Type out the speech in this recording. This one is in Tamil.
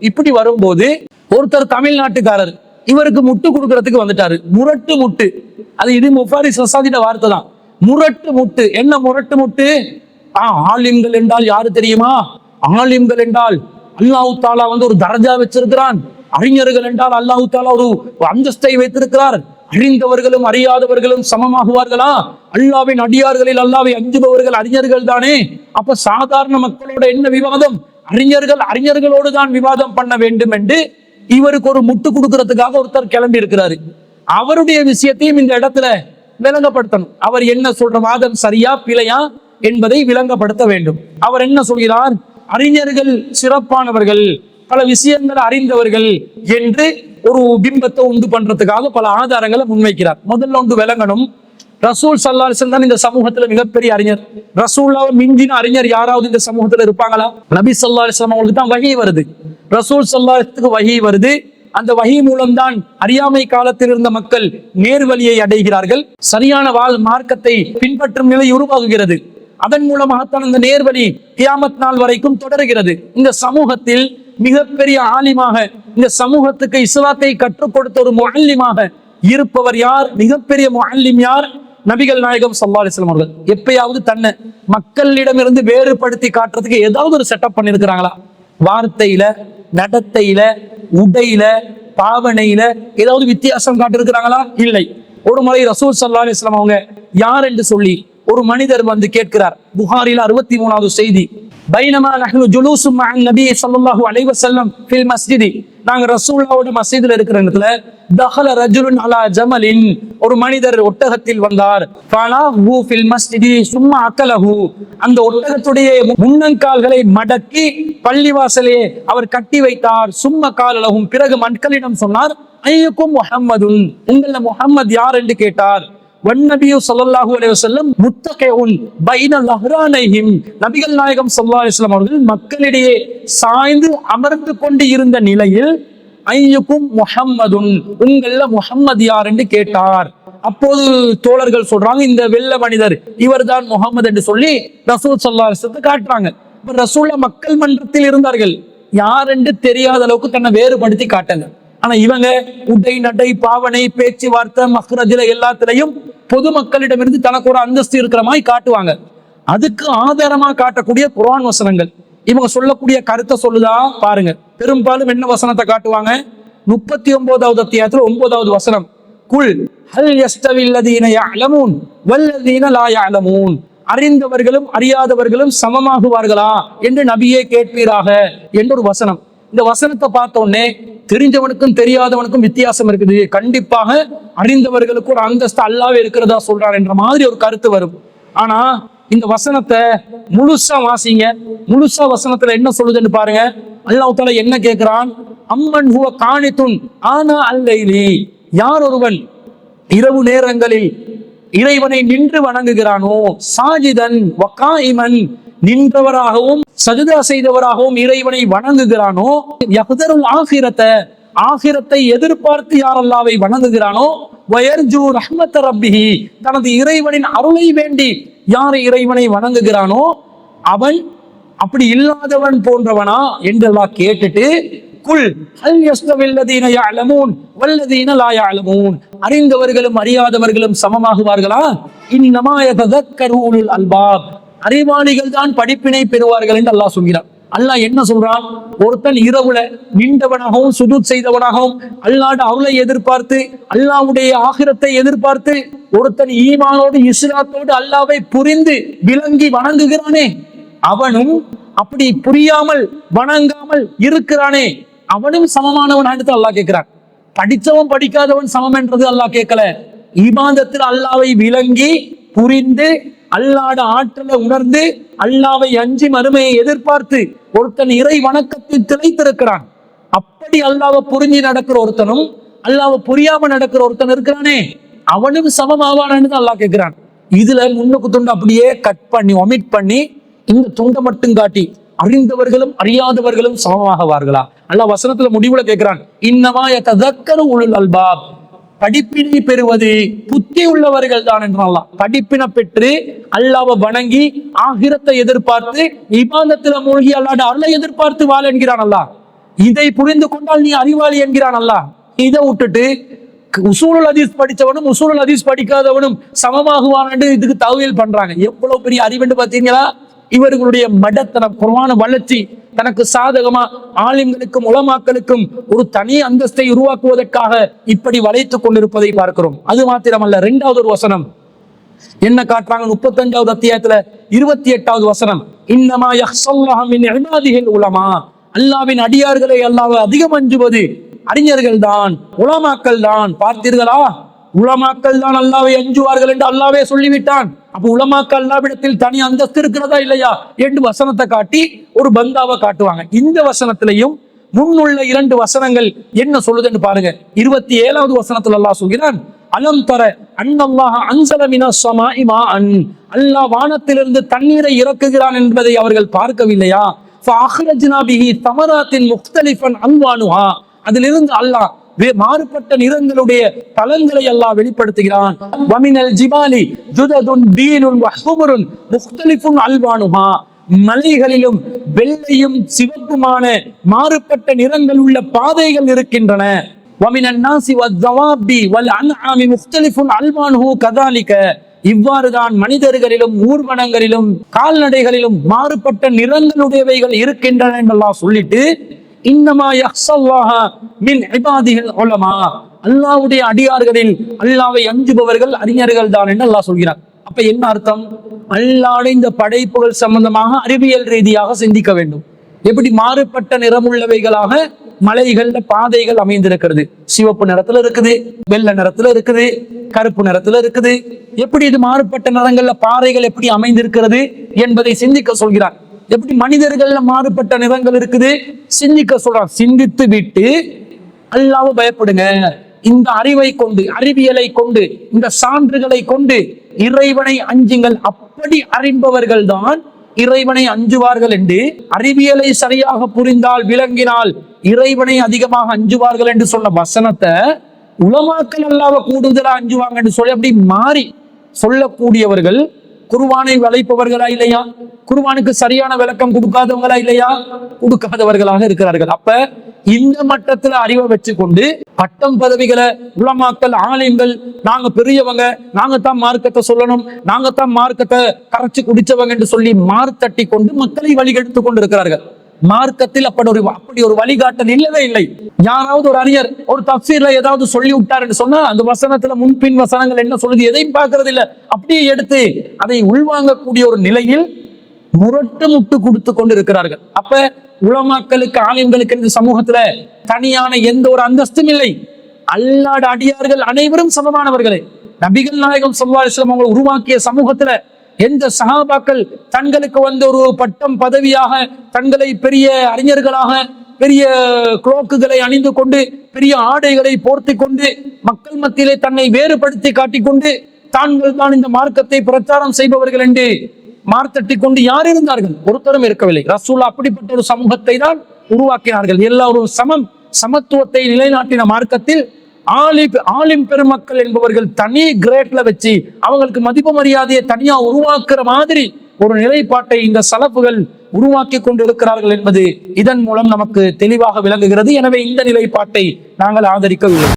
இப்படி வரும்போது ஒருத்தர் தமிழ்நாட்டுக்காரர் இவருக்கு முட்டு கொடுக்கறதுக்கு வந்துட்டாரு. முரட்டு முட்டு. அது இது முஃபாரி சசாதிட வார்த்தை தான். முரட்டு முட்டு. என்ன முரட்டு முட்டு? ஆலிம்கள் என்றால் யாரு தெரியுமா? ஆலிம்கள் என்றால் அல்லாஹு தாலா வந்து ஒரு தரஜா வச்சிருக்கிறான். அறிஞர்கள் என்றால் அல்லாஹு தாலா ஒரு அந்தஸ்தை வைத்திருக்கிறார். அறிந்தவர்களும் அறியாதவர்களும் சமமாகுவார்களா? அல்லாவின் அடியார்களில் அல்லாவை அஞ்சுபவர்கள் அறிஞர்கள் தானே? அப்ப சாதாரண மக்களோட என்ன விவாதம்? அறிஞர்கள் அறிஞர்களோடு தான் விவாதம் பண்ண வேண்டும் என்று இவருக்கு ஒரு முட்டு கொடுக்கறதுக்காக ஒருத்தர் கிளம்பி இருக்கிறாரு. அவருடைய விஷயத்தையும் இந்த இடத்துல விளங்கப்படுத்தணும். அவர் என்ன சொல்ற வாதம் சரியா பிழையா என்பதை விளங்கப்படுத்த வேண்டும். அவர் என்ன சொல்கிறார்? அறிஞர்கள் சிறப்பானவர்கள் பல விஷயங்களை அறிந்தவர்கள் என்று ஒரு பிம்பத்தை உண்டு பண்றதுக்காக பல ஆதாரங்களை முன்வைக்கிறார். முதல்ல ஒன்று விளங்கணும். ரசூல் சல்லாஹ் தான் இந்த சமூகத்துல மிகப்பெரிய அறிஞர். ரசூல்லாவை மிஞ்சின அறிஞர் யாராவது இந்த சமூகத்துல இருப்பாங்களா? நபி சல்லா அலிஸ்லாம் அவங்களுக்கு தான் வகி வருது. ரசூல் சல்லாஹத்துக்கு வகி வருது. அந்த வகி மூலம்தான் அறியாமை காலத்தில் இருந்த மக்கள் நேர்வழியை அடைகிறார்கள். சரியான வாழ் மார்க்கத்தை பின்பற்றும் நிலை உருவாகுகிறது. அதன் மூலமாகத்தான் அந்த நேர்வழி கியாமத் நாள் வரைக்கும் தொடர்கிறது. இந்த சமூகத்தில் மிகப்பெரிய ஆலிமாக இந்த சமூகத்துக்கு இஸ்லாத்தை கற்றுக் கொடுத்த ஒரு முஅல்லிமாக இருப்பவர் யார்? மிகப்பெரிய முஅல்லிம் யார்? நபிகள் நாயகம் சல்லா அலிஸ்லாம் அவர்கள் எப்பயாவது தன்னை மக்களிடமிருந்து வேறுபடுத்தி காட்டுறதுக்கு ஏதாவது ஒரு செட்டப் பண்ணியிருக்கிறாங்களா வார்த்தையில நடத்தையில உடையில பாவனையில ஏதாவது வித்தியாசம் காட்டிருக்கிறாங்களா? இல்லை. ஒரு முறை ரசூல் சல்லா அலிஸ்லாம் அவங்க யார் என்று சொல்லி ஒரு மனிதர் வந்து கேட்கிறார் புகாரில் அறுபத்தி மூணாவது செய்தி பைனமா நஹ்னு ஜுலூசும் மஅன் நபி ஸல்லல்லாஹு அலைஹி வஸல்லம் ஃபில் மஸ்ஜிதி. நாங்க ரசூலுல்லாஹ்வோட மஸ்ஜிதுல இருக்கிற இடத்துல தஹல ரஜுலுன் அலா ஜமலின். ஒரு மனிதர் ஒட்டகத்தில் வந்தார். சும்மா அக்கலகு அந்த ஒட்டகத்துடைய முன்னங்கால்களை மடக்கி பள்ளிவாசலே அவர் கட்டி வைத்தார். சும்மா காலலகும் பிறகு மக்களிடம் சொன்னார் ஐயக்கும் முஹம்மதுன். உங்கள முஹம்மது யார் என்று கேட்டார். வன்னபியு ஸல்லல்லாஹு அலைவசல்லம் முத்தகையுன் முத்தகைஉன் பைன லஹ்ரானைஹிம். நபிகள் நாயகம் ஸல்லல்லாஹு அலிஸ்லாம் அவர்கள் மக்களிடையே சாய்ந்து அமர்ந்து கொண்டு இருந்த நிலையில் ஐயுக்கும் முஹம்மதுன். உங்கள முஹம்மது யார் என்று கேட்டார். அப்போது தோழர்கள் சொல்றாங்க இந்த வெள்ள மனிதர் இவர்தான் முகமது என்று சொல்லி ரசூல் சல்லா காட்டுறாங்க. இப்ப ரசூல்ல மக்கள் மன்றத்தில் இருந்தார்கள். யார் என்று தெரியாத அளவுக்கு தன்னை வேறுபடுத்தி காட்டுங்க ஆனா இவங்க உடை நடை பாவனை பேச்சுவார்த்தை மஹ்ரஜில எல்லாத்திலையும் பொதுமக்களிடமிருந்து தனக்கு ஒரு அந்தஸ்து இருக்கிற மாதிரி காட்டுவாங்க. அதுக்கு ஆதாரமா காட்டக்கூடிய குரான் வசனங்கள். இவங்க சொல்லக்கூடிய கருத்தை சொல்லுதா? பாருங்க. பெரும்பாலும் என்ன வசனத்தை காட்டுவாங்க? முப்பத்தி ஒன்பதாவது அத்தியாயத்துல ஒன்பதாவது வசனம். குல் ஹல் யஸ்தவில்லதீன யஅலமூன் வல்லதீன லா யஅலமூன். அறிந்தவர்களும் அறியாதவர்களும் சமமாகுவார்களா? என்று நபியே கேட்பீராக என்று ஒரு வசனம். இந்த வசனத்தை பார்த்த உடனே தெரிஞ்சவனுக்கும் தெரியாதவனுக்கும் வித்தியாசம் இருக்குது. கண்டிப்பாக அறிந்தவர்களுக்கு ஒரு அந்தஸ்து அல்லாவே இருக்கிறதா சொல்றார் என்ற மாதிரி ஒரு கருத்து வரும். ஆனா இந்த வசனத்தை முழுசா வாசிங்க. முழுசா வசனத்துல என்ன சொல்லுதுன்னு பாருங்க. அல்லாஹ் தால என்ன கேட்கிறான் அம்மன் ஹுவ காணித்துன் ஆனா அல்லைலி. யார் ஒருவன் இரவு நேரங்களில் இறைவனை நின்று வணங்குகிறானோ சாஜிதன் வக்காயிமன் நின்றவராகவும் சஜிதா செய்தவராகவும் இறைவனை வணங்குகிறானோ யஹ்தருல் ஆகிரத்தை ஆகிரத்தை எதிர்பார்த்து யாரல்லாவை வணங்குகிறானோ வயர்ஜூ ரஹ்மத்த ரப்பிஹி தனது இறைவனின் அருளை வேண்டி யார் இறைவனை வணங்குகிறானோ அவன் அப்படி இல்லாதவன் போன்றவனா என்றெல்லாம் கேட்டுட்டு குல் ஹல் யஸ்தவில்லதீன யஅலமூன் வல்லதீன லா யஅலமூன். அறிந்தவர்களும் அறியாதவர்களும் சமமாகுவார்களா? இன்னமா யததக்கரு அல்பாப். அறிவாளிகள் தான் படிப்பினை பெறுவார்கள் என்று அல்லாஹ் சொல்கிறார் அல்லாஹ் என்ன சொல்றான்? ஒருத்தன் இரவுல நின்றவனாகவும் சுஜூத் செய்தவனாகவும் அல்லாட அவளை எதிர்பார்த்து அல்லாஹ்வுடைய ஆகிரத்தை எதிர்பார்த்து ஒருத்தன் ஈமானோடு இஸ்லாத்தோடு அல்லாவை புரிந்து விளங்கி வணங்குகிறானே அவனும் அப்படி புரியாமல் வணங்காமல் இருக்கிறானே அவனும் சமமானவன் அடுத்து அல்லாஹ் கேட்கிறான். படித்தவன் படிக்காதவன் சமம் என்றது அல்லாஹ் கேட்கல. ஈமாந்தத்தில் அல்லாவை விளங்கி புரிந்து அல்லாட ஆற்றலை உணர்ந்து அல்லாவை அஞ்சி மறுமையை எதிர்பார்த்து ஒருத்தன் இறை வணக்கத்தில் திளைத்திருக்கிறான். அப்படி அல்லாவை புரிஞ்சு நடக்கிற ஒருத்தனும் அல்லாவை புரியாம நடக்கிற ஒருத்தன் இருக்கிறானே அவனும் சமமாவானு தான் அல்லாஹ் கேட்கிறான். இதுல முன்னுக்கு துண்டு அப்படியே கட் பண்ணி ஒமிட் பண்ணி இந்த துண்டை மட்டும் காட்டி அறிந்தவர்களும் அறியாதவர்களும் சமமாகவார்களா? அல்லாஹ் வசனத்துல முடிவுல கேட்கிறான் இன்னமா யதக்கரு உளுல் அல்பாப். படிப்பினை பெறுவது புத்தி உள்ளவர்கள் தான் என்றாலாம் படிப்பினை பெற்று அல்லாவை வணங்கி ஆகிரத்தை எதிர்பார்த்து இபாந்தத்துல மூழ்கி அல்லாட அருளை எதிர்பார்த்து வாழ என்கிறான் அல்லா இதை புரிந்து கொண்டால் நீ அறிவாளி என்கிறான் அல்லா இதை விட்டுட்டு உசூலுல் அதீஸ் படிச்சவனும் உசூலுல் அதீஸ் படிக்காதவனும் சமமாகுவான் என்று இதுக்கு தகவல் பண்றாங்க. எவ்வளவு பெரிய அறிவுன்னு பார்த்தீங்களா? இவர்களுடைய மடத்தனம் குர்ஆன வளர்ச்சி தனக்கு சாதகமா ஆலிம்களுக்கும் உலமாக்களுக்கும் ஒரு தனி அந்தஸ்தை உருவாக்குவதற்காக இப்படி வளைத்துக் கொண்டிருப்பதை பார்க்கிறோம். அது மாத்திரமல்ல இரண்டாவது ஒரு வசனம். என்ன காட்டுறாங்க? முப்பத்தஞ்சாவது அத்தியாயத்துல இருபத்தி எட்டாவது வசனம். இன்னமா யஹ்ஸல்லாஹ மின் உலமா. அல்லாவின் அடியார்களை அல்லாவை அதிகம் அஞ்சுவது அறிஞர்கள் தான் உலமாக்கள் தான் பார்த்தீர்களா? உலமாக்கள் தான் அல்லாவை அஞ்சுவார்கள் என்று அல்லாவே சொல்லிவிட்டான். அப்போ உலமாக்கள் அல்லாவிடத்தில் தனி அந்தஸ்து இருக்கிறதா இல்லையா? என்று வசனத்தை காட்டி ஒரு பந்தாவை காட்டுவாங்க. இந்த வசனத்திலையும் முன்னுள்ள இரண்டு வசனங்கள் என்ன சொல்லுதுன்னு பாருங்க. இருபத்தி ஏழாவது வசனத்தில் அல்லாஹ் சொல்கிறான் அலம் தர அன்னல்லாஹ அன்சலமினா சமா இமா அன் அல்லாஹ் வானத்திலிருந்து தண்ணீரை இறக்குகிறான் என்பதை அவர்கள் பார்க்கவில்லையா? ஃபஅഖ்ரஜ்னா பிஹி தமராத்தின் முக்தலிஃபன் அல்வானுஹா அதிலிருந்து அல்லாஹ் மாறுபட்ட நிறங்களுடைய பலன்களை அல்லாஹ் வெளிப்படுத்துகிறான் வமினல் ஜிபாலி ஜுததுன் பீனுன் வஹுமருன் முக்தலிஃபுன் அல்வானுஹா மலைகளிலும் வெள்ளையும் சிவப்புமான மாறுபட்ட நிறங்கள் உள்ள பாதைகள் இருக்கின்றன ومن الناس والدواب والأنعام مختلف ألوانه كذلك இவ்வாறுதான் மனிதர்களிலும் ஊர்வனங்களிலும் கால்நடைகளிலும் மாறுபட்ட நிறங்களுடையவைகள் இருக்கின்றன என்று அல்லாஹ் சொல்லிட்டு இன்னமா யஹ்சல்லாஹ மின் இபாதிகள் உலமா. அல்லாவுடைய அடியார்களில் அல்லாவை அஞ்சுபவர்கள் அறிஞர்கள் தான் என்று அல்லாஹ் சொல்கிறார் அப்ப என்ன அர்த்தம்? அல்லாட இந்த படைப்புகள் சம்பந்தமாக அறிவியல் ரீதியாக சிந்திக்க வேண்டும். எப்படி மாறுபட்ட நிறமுள்ளவைகளாக மலைகள்ல பாதைகள் அமைந்திருக்கிறது. சிவப்பு நிறத்துல இருக்குது வெள்ளை நிறத்துல இருக்குது கருப்பு நிறத்துல இருக்குது. எப்படி இது மாறுபட்ட நிறங்கள்ல பாறைகள் எப்படி அமைந்திருக்கிறது என்பதை சிந்திக்க சொல்கிறார் எப்படி மனிதர்கள்ல மாறுபட்ட நிறங்கள் இருக்குது? சிந்திக்க சொல்றான். சிந்தித்து விட்டு அல்லாவ பயப்படுங்க. இந்த அறிவை கொண்டு அறிவியலை கொண்டு இந்த சான்றுகளை கொண்டு இறைவனை அஞ்சுங்கள். அப்படி அறிந்தவர்கள் தான் இறைவனை அஞ்சுவார்கள் என்று அறிவியலை சரியாக புரிந்தால் விளங்கினால் இறைவனை அதிகமாக அஞ்சுவார்கள் என்று சொன்ன வசனத்தை உலமாக்கள் அல்லாவ கூடுதலா அஞ்சுவாங்க என்று சொல்லி அப்படி மாறி சொல்லக்கூடியவர்கள் குருவானை வளைப்பவர்களா இல்லையா? குருவானுக்கு சரியான விளக்கம் கொடுக்காதவங்களா இல்லையா? கொடுக்காதவர்களாக இருக்கிறார்கள். அப்ப இந்த மட்டத்துல அறிவை வச்சு கொண்டு பட்டம் பதவிகளை உலமாக்கல் ஆலயங்கள் நாங்க பெரியவங்க நாங்க தான் மார்க்கத்தை சொல்லணும் நாங்க தான் மார்க்கத்தை கரைச்சு குடிச்சவங்க என்று சொல்லி மார்த்தட்டி கொண்டு மக்களை வழிகெடுத்து கொண்டிருக்கிறார்கள். மார்க்கத்தில் அப்படி ஒரு அப்படி ஒரு வழிகாட்டல் இல்லவே இல்லை. யாராவது ஒரு அறிஞர் ஒரு தப்சீர்ல ஏதாவது சொல்லி என்று சொன்னா அந்த வசனத்துல முன்பின் வசனங்கள் என்ன சொல்லுது எதையும் பார்க்கறது இல்ல அப்படியே எடுத்து அதை உள்வாங்கக்கூடிய ஒரு நிலையில் முரட்டு முட்டு கொடுத்து கொண்டு இருக்கிறார்கள் அப்ப உளமாக்களுக்கு ஆலயங்களுக்கு இந்த சமூகத்துல தனியான எந்த ஒரு அந்தஸ்தும் இல்லை. அல்லாட அடியார்கள் அனைவரும் சமமானவர்களே. நபிகள் நாயகம் சல்லாஸ்லம் அவங்களை உருவாக்கிய சமூகத்துல எந்த சகாபாக்கள் தங்களுக்கு வந்த ஒரு பட்டம் பதவியாக தங்களை பெரிய அறிஞர்களாக பெரிய குளோக்குகளை அணிந்து கொண்டு பெரிய ஆடைகளை போர்த்தி கொண்டு மக்கள் மத்தியிலே தன்னை வேறுபடுத்தி காட்டிக்கொண்டு தாங்கள் தான் இந்த மார்க்கத்தை பிரச்சாரம் செய்பவர்கள் என்று மார்த்தட்டி கொண்டு யார் இருந்தார்கள்? ஒருத்தரும் இருக்கவில்லை. ரசூல் அப்படிப்பட்ட ஒரு சமூகத்தை தான் உருவாக்கினார்கள். எல்லாரும் சமம். சமத்துவத்தை நிலைநாட்டின மார்க்கத்தில் ஆலிம் ஆலிம் பெருமக்கள் என்பவர்கள் தனி கிரேட்ல வச்சு அவங்களுக்கு மதிப்பு மரியாதையை தனியா உருவாக்குற மாதிரி ஒரு நிலைப்பாட்டை இந்த சலப்புகள் உருவாக்கி கொண்டிருக்கிறார்கள் என்பது இதன் மூலம் நமக்கு தெளிவாக விளங்குகிறது. எனவே இந்த நிலைப்பாட்டை நாங்கள் ஆதரிக்கவில்லை.